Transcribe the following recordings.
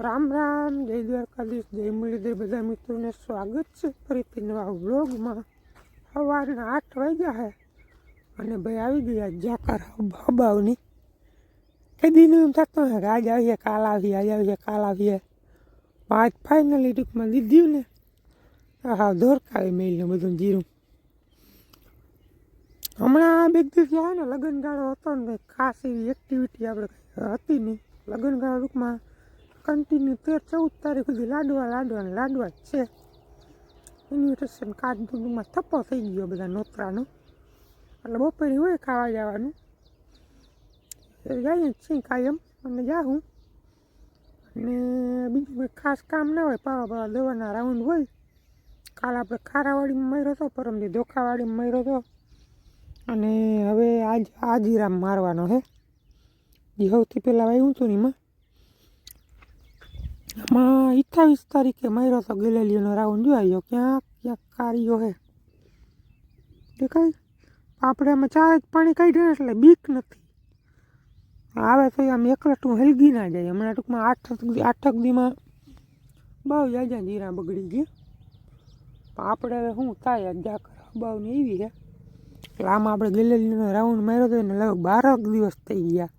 રામ રામ, જય દ્વારકાધીશ, જય મુરલીધર. બધા મિત્રોને સ્વાગત છે ફરીથી નવા વ્લોગમાં. સવારના આઠ વાગ્યા હે અને ભાઈ આવી ગયા જાકર હબ- હબાવની. એ દીનું એમ થતું હે આજ આવીએ, કાલ આવીએ, આજ આવીએ, કાલ આવીએ. આજ ફાઇનલી ટૂંકમાં દીધું ને. તો હા ધોરકાવી મેલ્યું બધું જીરું. હમણાં બે દિવસ ગયા ને, લગ્નગાળો હતો ને ખાસ એવી એક્ટિવિટી આપણે હતી નહીં. લગ્નગાળા ટૂંકમાં કન્ટિન્યુ તેર ચૌદ તારીખ સુધી લાડવા લાડવા લાડવા જ છે. ઇન્વિટેશન કાર્ડ દૂધમાં થપ્પો થઈ ગયો બધા નોતરાનો. એટલે બપોરે હોય ખાવા જવાનું. જઈએ જ છીએ કાયમ. અને જાઉં અને બીજું કંઈ ખાસ કામ ના હોય, પાવા પાવા દવાના રાઉન્ડ હોય. કાલ આપણે ખારાવાડીમાં મર્યો હતો પરમથી ધોખાવાડીમાં મર્યો હતો અને હવે આજ, આજીરામ મારવાનો છે જે સૌથી પહેલાં વાયું હતું ને એમાં. આમાં અઠ્ઠાવીસ તારીખે માર્યો તો ગેલેલીઓનો રાઉન્ડ જોયો ક્યાંક ક્યાંક કાર્યો હે દેખાય આપણે ચાર જ પાણી કાઢ્યું એટલે બીક નથી આવે તો આમ એકલા હેલગી ના જાય હમણાં ટૂંકમાં આઠ આઠક દીમાં બહુ જાજા જીરા બગડી ગયા પણ આપણે હવે શું થાય જા કર બહુ એવી છે એટલે આમાં આપણે ગેલેલીનો રાઉન્ડ માર્યો હતો ને લગભગ બારક દિવસ થઈ ગયા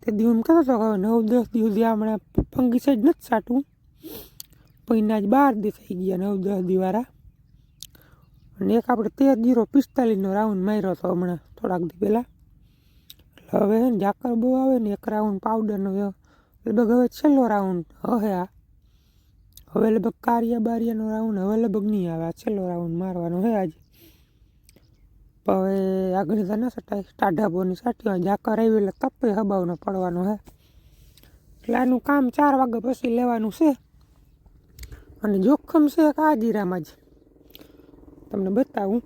તે દી એમ કહેતો હતો નવ દસ દિવસ હમણાં ફંગી સાઈડ નથી સાટવું પણ આજ બાર દી થઈ ગયા નવ દસ દિવારા. અને એક આપણે તેર જીરો પિસ્તાલીસનો રાઉન્ડ માર્યો હતો હમણાં, થોડાક દી પહેલાં. એટલે હવે ઝાકર બહુ આવે ને એક રાઉન્ડ પાવડરનો લગભગ હવે છેલ્લો રાઉન્ડ હવે આ. હવે લગભગ કારિયા બારિયાનો રાઉન્ડ હવે લગભગ નહીં આવે, આ છેલ્લો રાઉન્ડ મારવાનો હે આજે. હવે આગળ તો ના સટાય ટાઢાબોની સાટી હોય ઝાકર આવી એટલે તપે હબાવનો પડવાનો હે. એટલે આનું કામ ચાર વાગ્યા પછી લેવાનું છે. અને જોખમ છે આ જીરામાં જ. તમને બતાવું.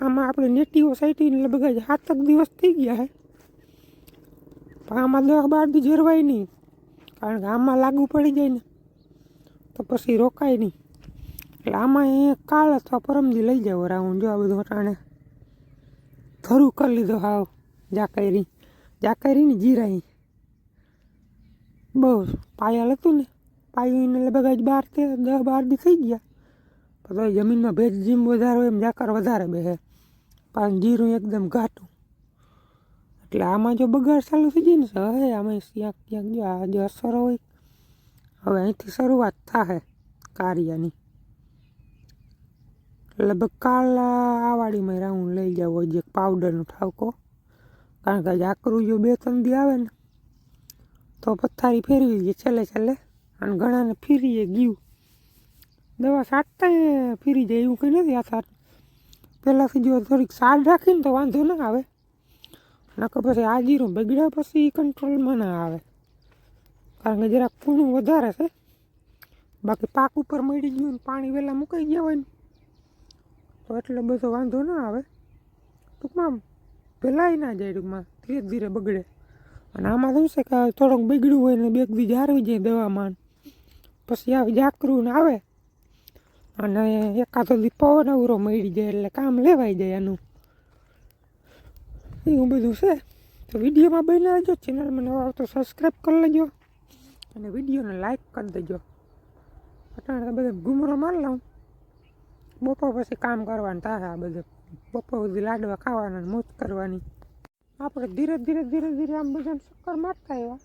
આમાં આપણે નેટીઓ સાઈટીને લગભગ જ સાતક દિવસ થઈ ગયા હે. પણ આમાં દસ બાર દી જરવાય નહીં. કારણ કે આમાં લાગુ પડી જાય ને, તો પછી રોકાય નહીં. એટલે આમાં એ કાલ અથવા પરમદી લઈ જાવ રાઉન્ડ, જો આ બધું અટાણે. ધરું કરી લીધો હાવ જાકાયરી. જાકાયરીની જીરાઈ. બહુ પાયલ હતું ને. પાયું લગભગ જ બાર તે દસ બાર દી થઈ ગયા. તો જમીનમાં ભેજ જીમ વધારે હોય એમ જાકર વધારે બેસે પાછું જીરું એકદમ ઘાટું. એટલે આમાં જો બગાડ ચાલુ થઈ જાય ને તો હવે આમાં ક્યાંક ક્યાંક જો આ જે અસરો હોય. હવે અહીંથી શરૂઆત થાય કાર્યની. લગભગ કાલ આ વાડીમાં રાઉન્ડ લઈ જાવ હોય જે પાવડરનો ઠાવકો. કારણ કે આકરું જો બે ત્રણ દી આવે ને, તો પથારી ફેરવી દઈએ છેલ્લે છેલ્લે. અને ઘણાને ફીરીએ ગયું. દવા સાટતા ફીરી જાય એવું કંઈ નથી આ સાર પહેલાંથી જો થોડીક સાડ રાખીને તો વાંધો ના આવે. નકર પછી આ જીરું બગડ્યા પછી કંટ્રોલમાં ના આવે. કારણ કે જરાક કૂણું વધારે છે. બાકી પાક ઉપર મળી ગયું પાણી વહેલા મુકાઈ ગયા હોય ને તો એટલો બધો વાંધો ના આવે. ટૂંકમાં પહેલાંય ના જાય ટૂંકમાં, ધીરે ધીરે બગડે. અને આમાં શું છે કે થોડોક બગડ્યું હોય ને બે દી જારવી જાય દવામાં. પછી આવી જાકરું ને આવે. અને એકાદો દી પવન અવરો મળી જાય એટલે કામ લેવાઈ જાય એનું એવું બધું છે. તો વિડીયોમાં બની લેજો ચેનલમાં નવા આવતો સબસ્ક્રાઈબ કરી લેજો. અને વિડીયોને લાઈક કરી દેજો. અટાણે તો ગુમરો મારી લઉં. બપોર પછી કામ કરવાનું થાય આ બધું. બપોર સુધી લાડવા ખાવાના મોજ કરવાની. આપણે ધીરે ધીરે ધીરે ધીરે આમ બધાને ચક્કર મારતા એવા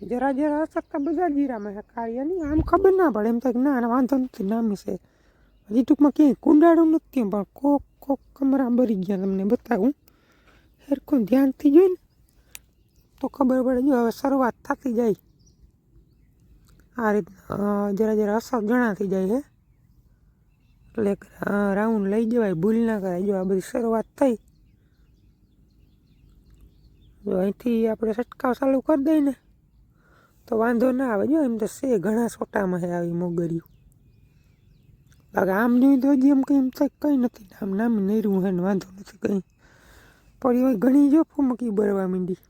જરા જરા અસકતા બધા જીરામાં કાર્ય નહીં, આમ ખબર ના પડે. એમ થાય ના વાંધો નથી, નામી છે. હજી ટૂંકમાં ક્યાંય કુંડાળું નથી પણ કોક કોક કમરા ભરી ગયા તમને બતાવું. હેરખું ધ્યાનથી જોઈ ને તો ખબર પડે, જો હવે શરૂઆત થતી જાય. આ રીતના જરા જરા અસર જણાતી જાય છે એટલે રાઉન્ડ લઈ જવાય, ભૂલ ના કરાય. જો આ બધી શરૂઆત થઈ, જો અહીંથી આપણે છટકાવ ચાલુ કરી દઈએ ને, તો વાંધો ના આવે. જો એમ તો છે, ઘણા છોટામાં છે આવી મોગરીયું બાકી આમ જોઈ તો હજી એમ કંઈ એમ તો કંઈ નથી. આમ નામ નર્યું હે ને વાંધો નથી કંઈ. પણ એમાં ઘણી જો ફૂમકી ભરવા માંડી.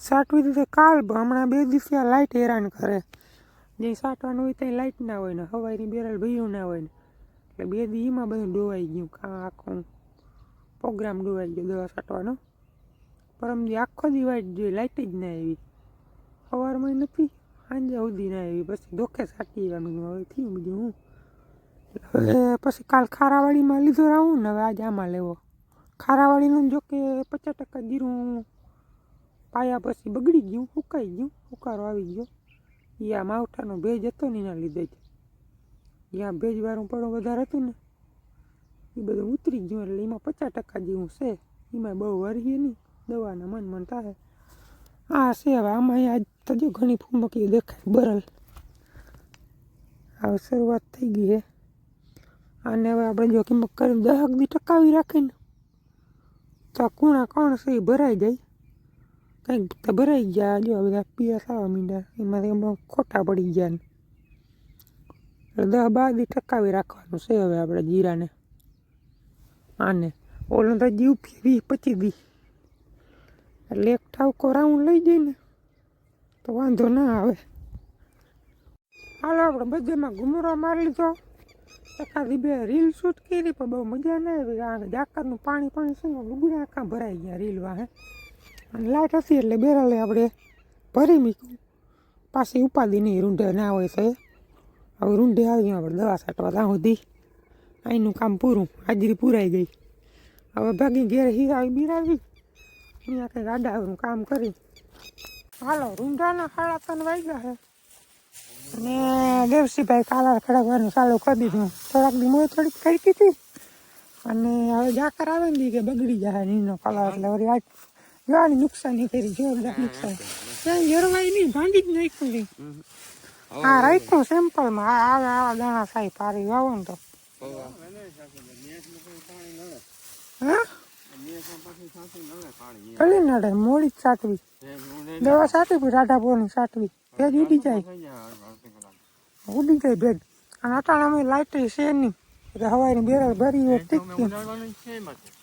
સાટવી દીધે કાલ, હમણાં બે દિવસ આ લાઇટ હેરાન કરે. જે સાટવાનું હોય ત્યાં લાઇટ ના હોય ને, હવાઈની બેરલ ભયું ના હોય ને. એટલે બે દી એમાં બધું ડોવાઈ ગયું, કાં આખું પ્રોગ્રામ ડોવાઈ ગયો દવા છાંટવાનો પરમ દી આખો દી વાઈટ જોઈ લાઇટ જ ના આવી. સવારમાં નથી, સાંજે સુધી ના આવી. પછી ધોખે સાટી આવ્યા હવે થયું બીજું હું. હવે પછી કાલ ખારાવાડીમાં લીધો રાવું ને હવે આજે આમાં લેવો. ખારાવાડીનું જો કે પચાસ ટકા જીરું પાયા પછી બગડી ગયું સુકાઈ ગયું, ઉકારો આવી ગયો. એ આ માવઠાનો ભેજ હતો ને એના લીધે જ. જ્યાં ભેજવાળું પડો વધારે હતું ને. એ બધું ઉતરી ગયું એટલે એમાં પચાસ ટકા જેવું છે. એમાં બહુ વરીએ નહીં. દવાના મન મન થાય. આ છે હવે આમાં આજ તો જો ઘણી ફૂમકી દેખાય. બરલ. હવે શરૂઆત થઈ ગઈ છે અને હવે આપણે જો કિંમત કરીને દહક દી ટકાવી રાખીને. તો કૂણા કોણ છે એ ભરાઈ જાય. કંઈક તો ભરાઈ ગયા જો બધા પીળા થવા માંડ્યા એમાંથી એમાં ખોટા પડી ગયા ને એટલે દસ બાર ટકાવી રાખવાનું છે હવે આપણે જીરાને આને ઓલો તો જીવ વીસ પચીસ દી એટલે એક ઠાવકો રાઉન્ડ લઈ જઈને તો વાંધો ના આવે હાલો આપણે બધામાં ઘુમરો મારી લીધો એકાદી બે રીલ શૂટ કરી પણ બહુ મજા ના આવી કારણ કે પાણી પાણી છે લુગડા આખા ભરાઈ ગયા રીલવા હે અને લાટ હતી એટલે બેરલે આપણે ભરી મૂક્યું પાછી ઉપાદી નહીં, રૂંઢે ના હોય તો હવે રૂંઢે આવી આપણે દવા છાંટવા ત્યાં સુધી. અહીંનું કામ પૂરું, હાજરી પૂરાઈ ગઈ. હવે ભાગી ઘેર હીરાવી બિરાવી અહીંયા કંઈક આડાવરું કામ કરી. હાલો, રૂંઢાના સાડા ત્રણ વાગ્યા છે. અને દેવસીભાઈ કાલાર ખડકવાનું ચાલુ કરી દીધું. થોડાક દી મોય થોડીક કરી હતી. અને હવે જાકર આવે ને કે બગડી જાય નીનો કલર એટલે વળી આજ જોવાની નુકસાની કરી જોરદાર નુકસાન ક્યાંય જરવાય નહીં ભાંડી જ નાખ્યું નહીં હા રાખ્યું સેમ્પલમાં આ આવે આવા દાણા સાહેબ પારી વાવો ને તો કલી નડે મોડી જ સાટવી દવા સાચવી પોની સાટવી ભેજ ઉડી જાય ઉડી જાય ભેજ અને અટાણામાં લાઇટ છે નહીં એટલે હવાની બેરલ ભરી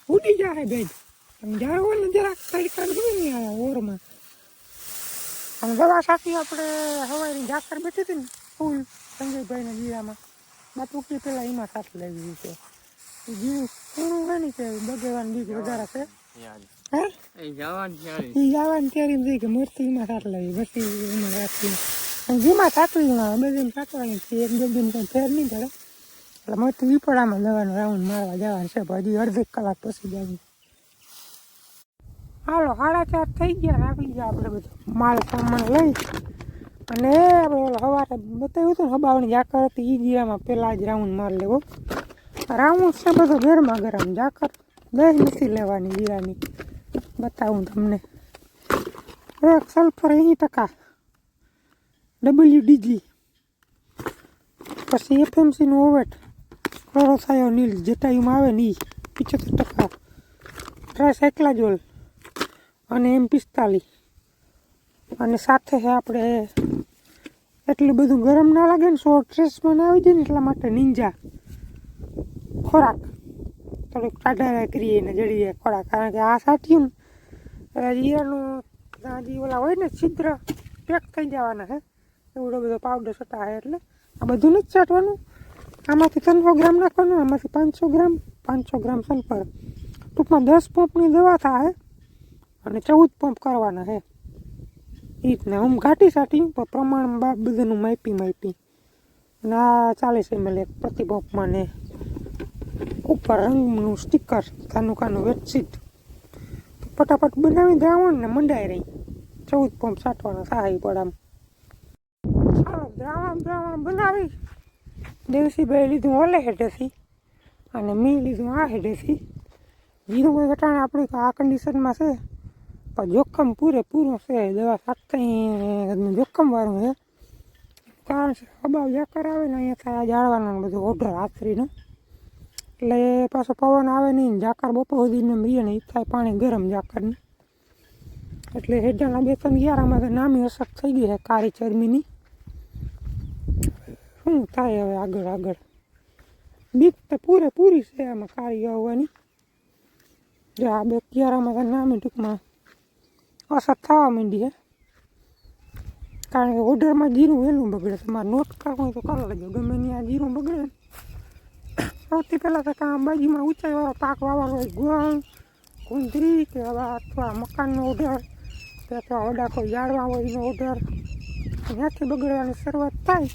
ઉડી જાય ભેજ ને જરાક તડકા જોઈએ ને ઓરમાં. અને દવા સાથી આપણે હવાની ઝાકર બેઠી હતી ને ફૂલ સંજયભાઈના જીરામાં બાપુકી પેલા એમાં સાથ લેવી છે જીરું પૂરું હોય ને કે બગેવાની બીજ વધારે છે. હે? જવાની ત્યારે એમ કે મૂર્તિ એમાં સાથ લેવી પછી એમાં રાખી અને જેમાં સાચવી ના બે દિન છે એક બે દિન કંઈ ફેર નહીં પડે. એટલે મૂર્તિ આમાં દવાનો રાઉન્ડ મારવા જવાનું છે પણ હજી અડધી કલાક પછી જવાનું. હાલો સાડા ચાર થઈ ગયા, આવી ગયા આપણે બધું. માલ સામાન લઈ. અને આપણે ઓલો સવારે બતાવ્યું હતું ને હબાવણી જાકર હતી એ જીરામાં પહેલાં જ રાઉન્ડ માર લેવો. રાઉન્ડ છે બધો ગરમા ગરમ જાકર. દહીં નથી લેવાની જીરાની. બતાવું તમને. એક સલ્ફર એંસી ટકા. ડબલ્યુ ડીજી પછી એફએમસીનું ઓવેટ. ક્લોરોથાયો નીલ જટાયુમાં આવે ને એ પિચોતેર ટકા. ટ્રાયસાઇક્લાજોલ અને એમ પિસ્તાલીસ. અને સાથે છે આપણે એટલું બધું ગરમ ના લાગે ને શોર્ટ ડ્રેસમાં ના આવી જાય ને એટલા માટે નિંજા. ખોરાક. થોડુંક ટાઢા કરીએ ને જડીએ ખોરાક. કારણ કે આ સાટ્યું ને જીરાનું જે ઓલા હોય ને છિદ્ર, પેક થઈ જવાના છે એવડો બધો પાવડર છટા હે એટલે આ બધું નથી છાંટવાનું આમાંથી ત્રણસો ગ્રામ નાખવાનું, આમાંથી પાંચસો ગ્રામ પાંચસો ગ્રામ સલ્ફર ટૂંકમાં દસ પંપની દવા થાય. અને ચૌદ પંપ કરવાના છે. એ રીતના હું ઘાટી સાટી પણ પ્રમાણ બાપ બધાનું માપી માપી. અને આ ચાલીસ એમએલ એક પ્રતિ પંપમાં ને ઉપર રંગનું સ્ટીકર કાનું વેટશીટ તો ફટાફટ બનાવી દ્રાવણ ને મંડાઈ રહી. ચૌદ પંપ સાટવાના સહાય પડે ચાલો, દ્રાવણ દ્રાવણ બનાવી. દેવસીભાઈ લીધું ઓલે હેઠેથી અને મેં લીધું આ હેઠેથી જીરું કોઈ ઘટાણે આપણી આ કન્ડિશનમાં છે. પણ જોખમ પૂરેપૂરું છે દવા સાતથી જોખમવાળું છે. કારણ છે અભાવ જાકર આવે ને અહીંયા જાળવાનું બધું ઓર્ડર આખરીનો એટલે પાછો પવન આવે નહીં ઝાકર બપોર સુધીને રહીએ ને થાય પાણી ગરમ ઝાકરને એટલે હેઠળના બે ત્રણ ગ્યારામાં તો નામી અસર થઈ ગઈ છે કાળી ચરમીની શું થાય હવે આગળ આગળ? બીક તો પૂરેપૂરી છે આમાં કાળી આવવાની. જો આ બે કિયારામાં તો નામી ટૂંકમાં અસર થવા માંડી છે કારણ કે ઓર્ડરમાં જીરું વહેલું બગડે તમારે નોટ કરવું હોય તો કરી લેજો ગમે ત્યાં જીરું બગડે ને સૌથી પહેલાં તો કાં બાજુમાં ઊંચાઈવાળો પાક વાવવાનો હોય ગોળ કુંદરી કે આવા અથવા મકાનનો ઓર્ડર ત્યાં તો ઓડા કોઈ જાળવા હોય એનો ઓર્ડર ત્યાંથી બગડવાની શરૂઆત થાય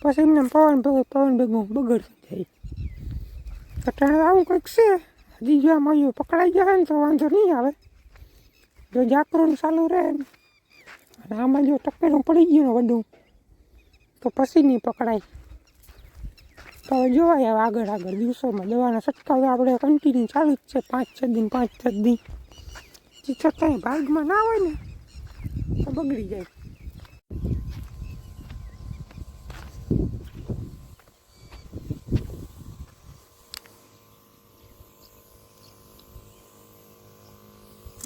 પછી એમને પવન ભેગું પવન ભેગું બગડતું જાય અટાણે આવું કંઈક છે હજી જો આમ હજુ પકડાઈ જાય ને તો વાંધો નહીં આવે જો જાકરું ચાલુ રહે ને, અને આમાં જો ટપેલું પડી ગયું ને બધું, તો પછી નહીં પકડાય. તો હવે જોવાય હવે આગળ આગળ દિવસોમાં દવાના છંટકાવ આપણે કન્ટિન્યુ ચાલુ જ છે, પાંચ છ દિન, પાંચ છ દિન. જે છતાંય ભાગમાં ના હોય ને, તો બગડી જાય.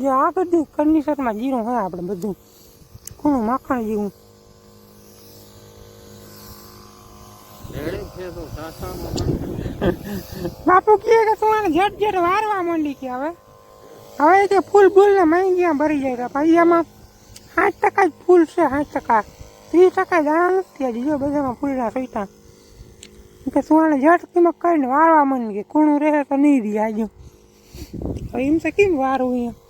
જો આ બધું કન્ડિશનમાં જીરું હોય આપણે બધું કોનું માખણ જેવું. બાપુ કહે કે તું આને જટ જટ વારવા માંડી કે હવે. હવે તે ફૂલ ફૂલ ને મહેંગીયા ભરી જાય ભાઈ, આમાં સાઠ ટકા જ ફૂલ છે, સાઠ ટકા. ત્રીસ ટકા દાણા નથી. હજી જો બધામાં ફૂલના સોઈટા કે આને જટ કિંમત કરીને વારવા માંડી કે કૂણું રહે તો નહીં રહી આજુ. એમ તો કેમ વારું અહીંયા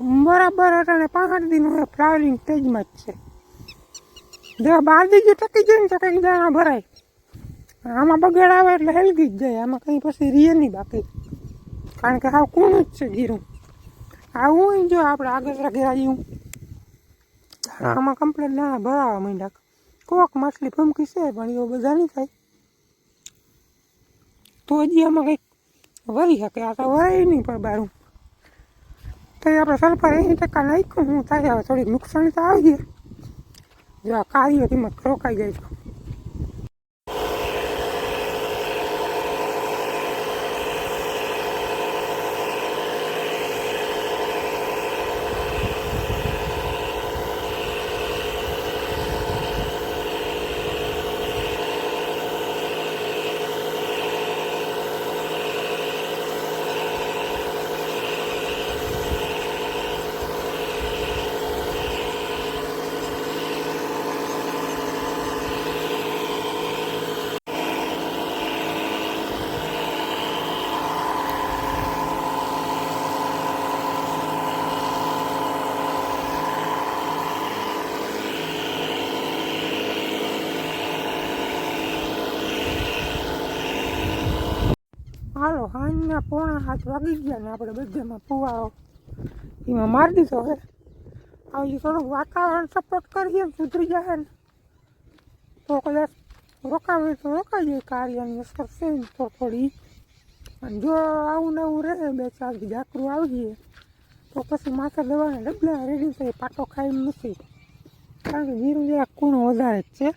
બરાબર અટાણે પાંસઠ દિન હવે ફ્લાવરિંગ સ્ટેજમાં જ છે. જો બાર દીજું ટકી જાય ને તો કંઈક દાણા ભરાય. આમાં બગાડ આવે એટલે હેલગી જ જાય. આમાં કંઈ પછી રીએ નહીં બાકી. કારણ કે હાવ કૂણું જ છે ગીરું. આવું હોય જો આપણે આગળ રાખી આવ્યું આમાં કમ્પ્લેટ દાણા ભરાવા માંડ્યા. કોક માછલી ફમકી છે પણ એવું બધા નહીં થાય. તો હજી આમાં કંઈક વરી શકે. આ તો વરાય નહીં પણ બારું. તો એ આપણે સલ્ફર એંસી ટકા નાખ્યું હું થાય? હવે થોડીક નુકસાન તો આવી જાય જો આ કાર્યો કિંમત રોકાઈ જાય તો હાલો હાંજના પોણા હાથ વાગી ગયા ને આપણે બધામાં પુવારો એમાં મારી દીધો હે. આવી થોડુંક વાતાવરણ સપોર્ટ કરીએ સુધરી જાય ને. તો કદાચ રોકાવે તો રોકાઈ જાય કાર્યની અસર છે ને તો થોડી. અને જો આવું ને આવું રહે, બે ચાર જાકરું આવી જાય તો પછી માથે દવાના ડબલા રેડી થઈ પાટો ખાઈ નથી. કારણ કે જીરું જરાક કૂણો વધારે જ છે.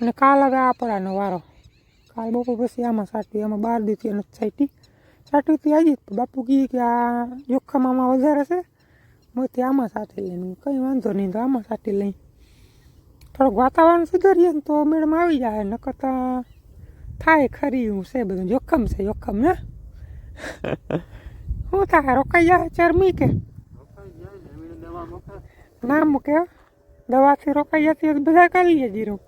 અને કાલ હવે આ પડાનો વારો. કાલ બપોર પછી આમાં સાટવી આમાં બાર દીધી નથી સાટી. સાટવીથી આવી જ બાપુ કહે કે આ જોખમ આમાં વધારે છે. મોતી આમાં સાટી લઈને. કંઈ વાંધો નહીં તો આમાં સાટી લઈ. થોડુંક વાતાવરણ સુધારીએ ને તો મેડમ આવી જાય ન તો થાય ખરી હું છે બધું. જોખમ છે જોખમ ને શું થાય? રોકાઈ જાય ચરમી કે? ના મૂકે દવાથી રોકાઈ જતી હોય તો બધા કરી લે જીરું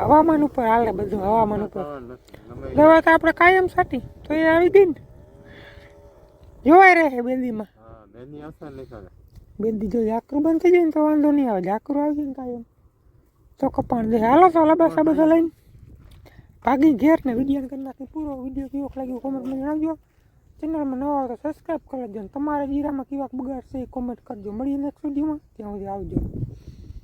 હવામાન ઉપર હાલે બધું હવામાન ઉપર. દવા તો આપણે કાયમ સાટી તો એ આવી ગઈ ને. જોવાય રહે બેંદીમાં. બેંદી જો જાકરું બંધ થઈ જાય ને તો વાંધો નહીં આવે. ઝાકરું આવી જાય ને કાયમ. તો કપાણ દે. હાલો તો લબાસા બધા લઈને. ભાગી ઘેર ને વીડિયો કરી નાખી. પૂરો વીડિયો કેવો લાગ્યો કોમેન્ટમાં જણાવજો. ચેનલમાં નવા હોય તો સબસ્ક્રાઈબ કરી અને તમારા જીરામાં કેવા બગાડશે એ કોમેન્ટ કરજો. મળીએ નેક્સ્ટ વિડીયોમાં. ત્યાં સુધી આવજો.